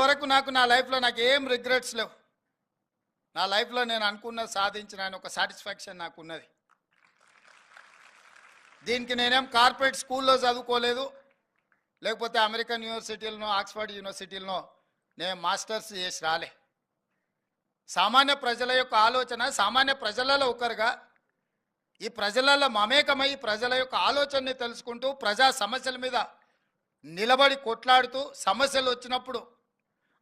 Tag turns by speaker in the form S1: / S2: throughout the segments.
S1: వరకు నాకు నా లైఫ్లో నాకు ఏం రిగ్రెట్స్ లేవు. నా లైఫ్లో నేను అనుకున్న సాధించిన ఆయన ఒక సాటిస్ఫాక్షన్ నాకు ఉన్నది. దీనికి నేనేం కార్పొరేట్ స్కూల్లో చదువుకోలేదు. లేకపోతే అమెరికన్ యూనివర్సిటీలనో ఆక్స్ఫర్డ్ యూనివర్సిటీలనో నేను మాస్టర్స్ చేసి రాలే. సామాన్య ప్రజల యొక్క ఆలోచన సామాన్య ప్రజలలో ఒకరుగా ఈ ప్రజలలో మమేకమై ప్రజల యొక్క ఆలోచనని తెలుసుకుంటూ ప్రజా సమస్యల మీద నిలబడి కొట్లాడుతూ సమస్యలు వచ్చినప్పుడు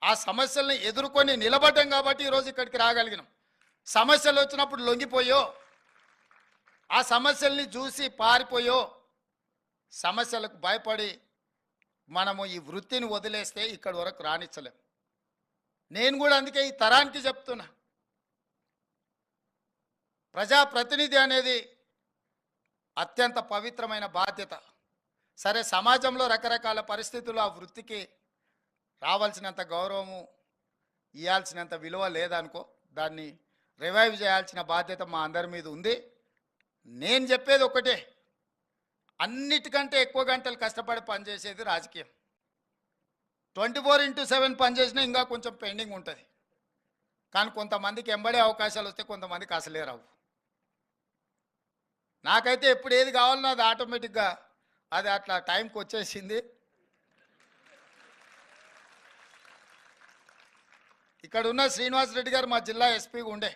S1: ఆ సమస్యల్ని ఎదుర్కొని నిలబడ్డాం కాబట్టి ఈరోజు ఇక్కడికి రాగలిగినాం. సమస్యలు వచ్చినప్పుడు లొంగిపోయో ఆ సమస్యల్ని చూసి పారిపోయో సమస్యలకు భయపడి మనము ఈ వృత్తిని వదిలేస్తే ఇక్కడి వరకు రాణించలేం నేను కూడా అందుకే ఈ తరానికి చెప్తున్నా. ప్రజాప్రతినిధి అనేది అత్యంత పవిత్రమైన బాధ్యత. సరే సమాజంలో రకరకాల పరిస్థితులు ఆ వృత్తికి రావాల్సినంత గౌరవము ఇవ్వాల్సినంత విలువ లేదనుకో దాన్ని రివైవ్ చేయాల్సిన బాధ్యత మా అందరి మీద ఉంది. నేను చెప్పేది ఒకటే అన్నిటికంటే ఎక్కువ గంటలు కష్టపడి పనిచేసేది రాజకీయం. ట్వంటీ ఫోర్ ఇంటూ సెవెన్ పనిచేసినా ఇంకా కొంచెం పెండింగ్ ఉంటుంది. కానీ కొంతమందికి ఎంబడే అవకాశాలు వస్తే కొంతమందికి అసలే రావు. నాకైతే ఎప్పుడు ఏది కావాలన్నా అది ఆటోమేటిక్గా అది అట్లా టైంకి వచ్చేసింది ఇక్కడ ఉన్న శ్రీనివాస్ రెడ్డి గారు మా జిల్లా ఎస్పీగా ఉండే.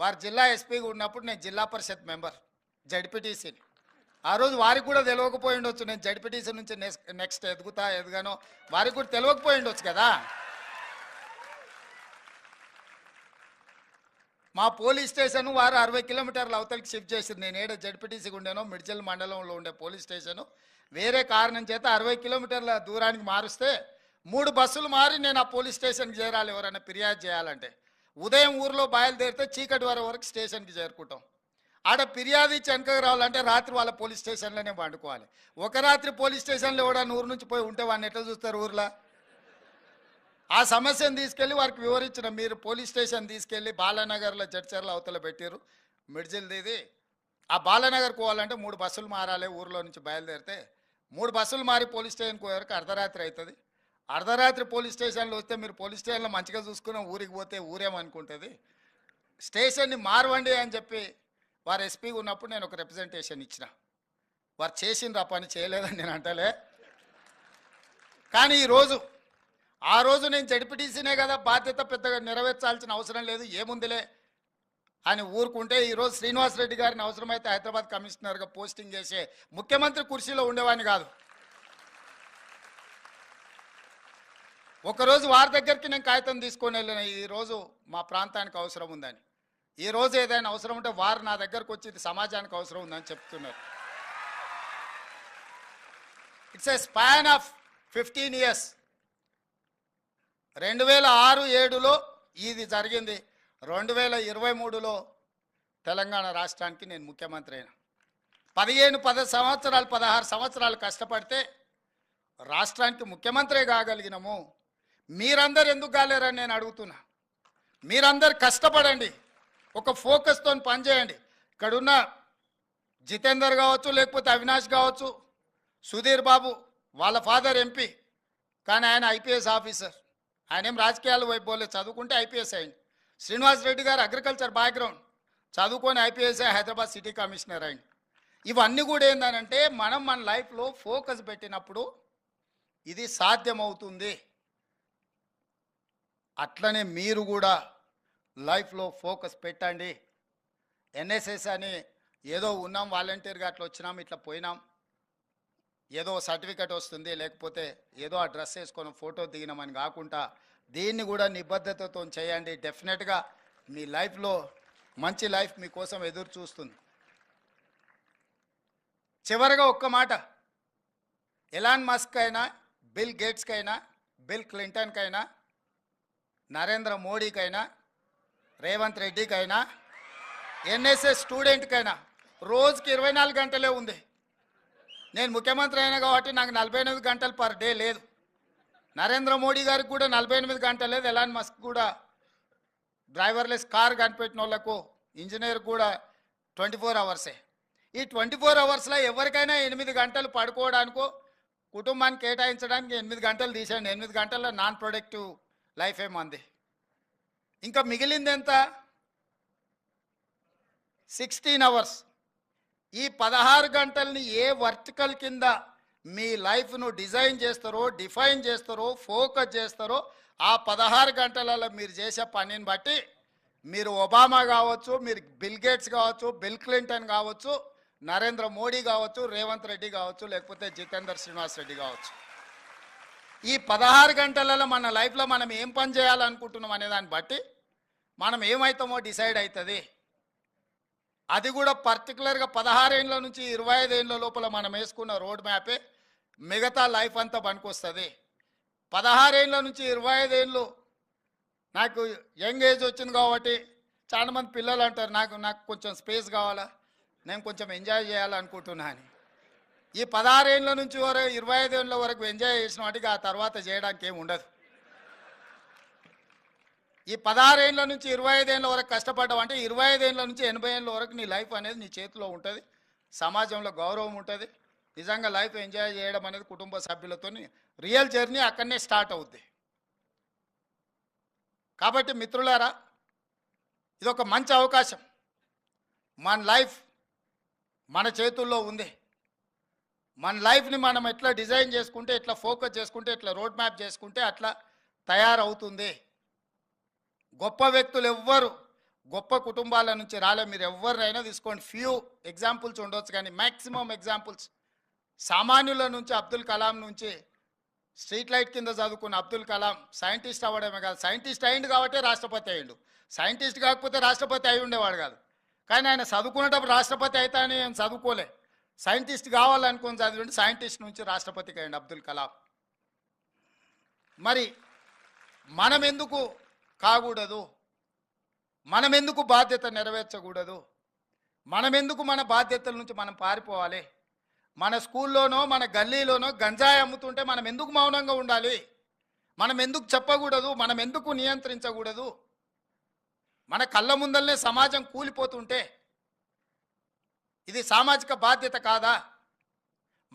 S1: వారు జిల్లా ఎస్పీగా ఉన్నప్పుడు నేను జిల్లా పరిషత్ మెంబర్ జడ్పీటీసీని ఆ రోజు వారికి కూడా తెలియకపోయి ఉండొచ్చు నేను జడ్పీటీసీ నుంచి నెక్స్ట్ నెక్స్ట్ ఎదుగుతా ఎదుగానో. వారికి కూడా తెలియకపోయి ఉండొచ్చు కదా. మా పోలీస్ స్టేషన్ వారు అరవై కిలోమీటర్ల అవతలకి షిఫ్ట్ చేసింది నేను ఏడ జడ్పీటీసీగా ఉండేనో మిడ్జల్ మండలంలో ఉండే పోలీస్ స్టేషను. వేరే కారణం చేత అరవై కిలోమీటర్ల దూరానికి మారుస్తే మూడు బస్సులు మారి నేను ఆ పోలీస్ స్టేషన్కి చేరాలి ఎవరైనా ఫిర్యాదు చేయాలంటే. ఉదయం ఊర్లో బయలుదేరితే చీకటి వరకు వరకు స్టేషన్కి చేరుకుంటాం. ఆడ ఫిర్యాదు ఇచ్చి వెనకకు రావాలంటే రాత్రి వాళ్ళ పోలీస్ స్టేషన్లోనే పండుకోవాలి. ఒక రాత్రి పోలీస్ స్టేషన్లో ఎవడన్నా ఊరు నుంచి పోయి ఉంటే వాడిని ఎట్లా చూస్తారు ఊర్లో? ఆ సమస్యను తీసుకెళ్ళి వారికి వివరించిన మీరు పోలీస్ స్టేషన్ తీసుకెళ్ళి బాలానగర్లో జడ్చర్ల అవతల పెట్టారు మిడ్జిల్ది ఆ బాలానగర్ పోవాలంటే మూడు బస్సులు మారాలి ఊర్లో నుంచి బయలుదేరితే. మూడు బస్సులు మారి పోలీస్ స్టేషన్కి పోయేవరకు అర్ధరాత్రి అవుతుంది. అర్ధరాత్రి పోలీస్ స్టేషన్లో వస్తే మీరు పోలీస్ స్టేషన్లో మంచిగా చూసుకుని ఊరికి పోతే ఊరేమనుకుంటుంది? స్టేషన్ని మారవండి అని చెప్పి వారు ఎస్పీగా ఉన్నప్పుడు నేను ఒక రిప్రజెంటేషన్ ఇచ్చిన. వారు చేసిండ్రు ఆ పని చేయలేదని నేను అంటలే. కానీ ఈరోజు ఆ రోజు నేను జడిపిటీసీనే కదా బాధ్యత పెద్దగా నెరవేర్చాల్సిన అవసరం లేదు ఏముందిలే అని ఊరుకుంటే ఈరోజు శ్రీనివాస్ రెడ్డి గారిని అవసరమైతే హైదరాబాద్ కమిషనర్గా పోస్టింగ్ చేసే ముఖ్యమంత్రి కుర్చీలో ఉండేవాడిని కాదు. ఒకరోజు వారి దగ్గరికి నేను కాగితం తీసుకొని వెళ్ళిన ఈరోజు మా ప్రాంతానికి అవసరం ఉందని. ఈ రోజు ఏదైనా అవసరం ఉంటే వారు నా దగ్గరకు వచ్చి ఇది సమాజానికి అవసరం ఉందని చెప్తున్నారు. It's a span of fifteen years రెండు వేల ఆరు ఏడులో ఇది జరిగింది. రెండు వేల ఇరవై మూడులో తెలంగాణ రాష్ట్రానికి నేను ముఖ్యమంత్రి అయినా. పదిహేను పద సంవత్సరాలు పదహారు సంవత్సరాలు కష్టపడితే రాష్ట్రానికి ముఖ్యమంత్రి కాగలిగినాము. మీరందరు ఎందుకు కాలేరని నేను అడుగుతున్నా. మీరందరు కష్టపడండి. ఒక ఫోకస్తో పనిచేయండి. ఇక్కడున్న జితేందర్ కావచ్చు లేకపోతే అవినాష్ కావచ్చు సుధీర్ బాబు వాళ్ళ ఫాదర్ ఎంపీ కానీ ఆయన ఐపీఎస్ ఆఫీసర్. ఆయన ఏం రాజకీయాలు వైపు పోలేదు చదువుకుంటే ఐపీఎస్ అయింది శ్రీనివాస్ రెడ్డి గారు అగ్రికల్చర్ బ్యాక్గ్రౌండ్ చదువుకొని ఐపీఎస్ హైదరాబాద్ సిటీ కమిషనర్ అయింది ఇవన్నీ కూడా ఏంటంటే మనం మన లైఫ్లో ఫోకస్ పెట్టినప్పుడు ఇది సాధ్యమవుతుంది. అట్లనే మీరు కూడా లైఫ్లో ఫోకస్ పెట్టండి. ఎన్ఎస్ఎస్ అని ఏదో ఉన్నాం వాలంటీర్గా అట్లా వచ్చినాం ఇట్లా పోయినాం. ఏదో సర్టిఫికెట్ వస్తుంది లేకపోతే ఏదో ఆ డ్రెస్ వేసుకొని ఫోటో దిగినామని కాకుండా దీన్ని కూడా నిబద్ధతతో చేయండి. డెఫినెట్గా మీ లైఫ్లో మంచి లైఫ్ మీకోసం ఎదురు చూస్తుంది. చివరగా ఒక్క మాట. ఎలాన్ మస్క్ అయినా బిల్ గేట్స్కైనా బిల్ క్లింటన్కైనా నరేంద్ర మోడీకైనా రేవంత్ రెడ్డికైనా ఎన్ఎస్ఎస్ స్టూడెంట్కైనా రోజుకి ఇరవై నాలుగు గంటలే ఉంది. నేను ముఖ్యమంత్రి అయినా కాబట్టి నాకు నలభై ఎనిమిది గంటలు పర్ డే లేదు. నరేంద్ర మోడీ గారికి కూడా నలభై ఎనిమిది గంటలు లేదు. ఎలాన్ మస్క్ కూడా డ్రైవర్లెస్ కార్ కనిపెట్టిన వాళ్ళకు ఇంజనీర్ కూడా ట్వంటీ ఫోర్ అవర్సే. ఈ ట్వంటీ ఫోర్ అవర్స్లో ఎవరికైనా ఎనిమిది గంటలు పడుకోవడానికో కుటుంబాన్ని కేటాయించడానికి ఎనిమిది గంటలు తీసేయండి. ఎనిమిది గంటల్లో నాన్ ప్రొడక్టివ్ లైఫ్ ఏమంది ఇంకా మిగిలింది ఎంత? Sixteen hours. ఈ పదహారు గంటల్ని ఏ వర్టికల్ కింద మీ లైఫ్ను డిజైన్ చేస్తారో డిఫైన్ చేస్తారో ఫోకస్ చేస్తారో ఆ పదహారు గంటలలో మీరు చేసే పనిని బట్టి మీరు ఒబామా కావచ్చు మీరు బిల్ గేట్స్ కావచ్చు బిల్ క్లింటన్ కావచ్చు నరేంద్ర మోడీ కావచ్చు రేవంత్ రెడ్డి కావచ్చు లేకపోతే జితేందర్ శ్రీనివాస్ రెడ్డి కావచ్చు. ఈ పదహారు గంటలలో మన లైఫ్లో మనం ఏం పని చేయాలనుకుంటున్నాం అనే దాన్ని బట్టి మనం ఏమవుతామో డిసైడ్ అవుతుంది. అది కూడా పర్టికులర్గా పదహారేండ్ల నుంచి ఇరవై ఐదేండ్ల లోపల మనం వేసుకున్న రోడ్ మ్యాపే మిగతా లైఫ్ అంతా పనికొస్తుంది. పదహారేండ్ల నుంచి ఇరవై ఐదేళ్ళు నాకు యంగ్ ఏజ్ వచ్చింది కాబట్టి చాలామంది పిల్లలు అంటారు నాకు నాకు కొంచెం స్పేస్ కావాలా? నేను కొంచెం ఎంజాయ్ చేయాలనుకుంటున్నా అని ఈ పదహారేళ్ళ నుంచి వరకు ఇరవై ఐదేళ్ళ వరకు ఎంజాయ్ చేసిన వాటికి ఆ తర్వాత చేయడానికి ఏమి ఉండదు. ఈ పదహారేళ్ళ నుంచి ఇరవై ఐదేళ్ళ వరకు కష్టపడ్డావు అంటే ఇరవై ఐదేళ్ళ నుంచి ఎనభై ఏళ్ళ వరకు నీ లైఫ్ అనేది నీ చేతిలో ఉంటుంది. సమాజంలో గౌరవం ఉంటుంది. నిజంగా లైఫ్ ఎంజాయ్ చేయడం అనేది కుటుంబ సభ్యులతో రియల్ జర్నీ అక్కడనే స్టార్ట్ అవుద్ది. కాబట్టి మిత్రులారా ఇది ఒక మంచి అవకాశం. మన లైఫ్ మన చేతుల్లో ఉంది. మన లైఫ్ని మనం ఎట్లా డిజైన్ చేసుకుంటే ఎట్లా ఫోకస్ చేసుకుంటే ఎట్లా రోడ్ మ్యాప్ చేసుకుంటే అట్లా తయారవుతుంది. గొప్ప వ్యక్తులు ఎవ్వరు గొప్ప కుటుంబాల నుంచి రాలే. మీరు ఎవరినైనా తీసుకోండి. ఫ్యూ ఎగ్జాంపుల్స్ ఉండొచ్చు కానీ మ్యాక్సిమం ఎగ్జాంపుల్స్ సామాన్యుల నుంచి అబ్దుల్ కలాం నుంచి స్ట్రీట్ లైట్ కింద చదువుకున్న అబ్దుల్ కలాం సైంటిస్ట్ అవ్వడమే కాదు. సైంటిస్ట్ అయిండు కాబట్టి రాష్ట్రపతి అయ్యిండు. సైంటిస్ట్ కాకపోతే రాష్ట్రపతి అయి ఉండేవాడు కాదు. కానీ ఆయన చదువుకునేటప్పుడు రాష్ట్రపతి అయితే అని చదువుకోలే. సైంటిస్ట్ కావాలనుకుని చదివిండి సైంటిస్ట్ నుంచి రాష్ట్రపతికి అయ్యండి అబ్దుల్ కలాం. మరి మనం ఎందుకు కాకూడదు? మనం ఎందుకు బాధ్యత నెరవేర్చకూడదు? మనం ఎందుకు మన బాధ్యతల నుంచి మనం పారిపోవాలి? మన స్కూల్లోనో మన గల్లీలోనో గంజాయి అమ్ముతుంటే మనం ఎందుకు మౌనంగా ఉండాలి? మనం ఎందుకు చెప్పకూడదు? మనం ఎందుకు నియంత్రించకూడదు? మన కళ్ళ ముందల్నే సమాజం కూలిపోతుంటే ఇది సామాజిక బాధ్యత కాదా?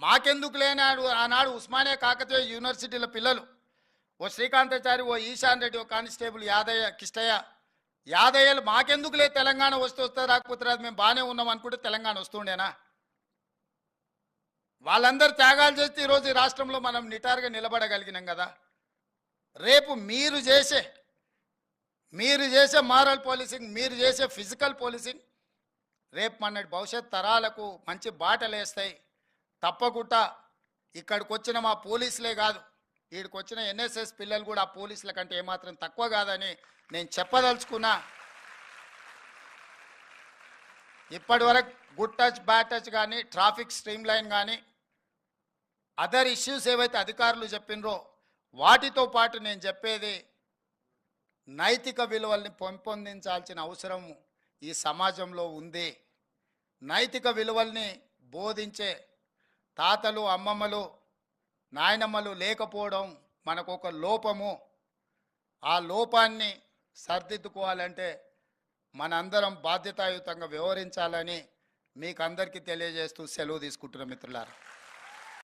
S1: మాకెందుకు లేనాడు ఆనాడు ఉస్మానియా కాకతీయ యూనివర్సిటీల పిల్లలు? ఓ శ్రీకాంతాచారి ఓ ఈశాన్ రెడ్డి ఓ కానిస్టేబుల్ యాదయ్య కిష్టయ్య. యాదయ్యలు మాకెందుకులే తెలంగాణ వస్తూ వస్తే రాకపోతే రాదు మేము బాగానే ఉన్నాం అనుకుంటే తెలంగాణ వస్తుండేనా? వాళ్ళందరూ త్యాగాలు చేస్తే ఈరోజు ఈ రాష్ట్రంలో మనం నిటారుగా నిలబడగలిగినాం కదా. రేపు మీరు చేసే మీరు చేసే మారల్ పోలీసింగ్ మీరు చేసే ఫిజికల్ పోలీసింగ్ రేపు మన భవిష్యత్ తరాలకు మంచి బాటలు వేస్తాయి. తప్పకుండా ఇక్కడికి వచ్చిన మా పోలీసులే కాదు వీడికి వచ్చిన ఎన్ఎస్ఎస్ పిల్లలు కూడా ఆ పోలీసుల కంటే ఏమాత్రం తక్కువ కాదని నేను చెప్పదలుచుకున్నా. ఇప్పటి వరకు గుడ్ టచ్ బ్యాడ్ టచ్ కానీ ట్రాఫిక్ స్ట్రీమ్ లైన్ కానీ అదర్ ఇష్యూస్ ఏవైతే అధికారులు చెప్పినరో వాటితో పాటు నేను చెప్పేది నైతిక విలువల్ని పెంపొందించాల్సిన అవసరము ఈ సమాజంలో ఉంది నైతిక విలువల్ని బోధించే తాతలు అమ్మమ్మలు నాయనమ్మలు లేకపోవడం మనకు ఒక లోపము. ఆ లోపాన్ని సర్దిద్దుకోవాలంటే మనందరం బాధ్యతాయుతంగా వ్యవహరించాలని మీకు అందరికీ తెలియజేస్తూ సెలవు తీసుకుంటున్న మిత్రులారా.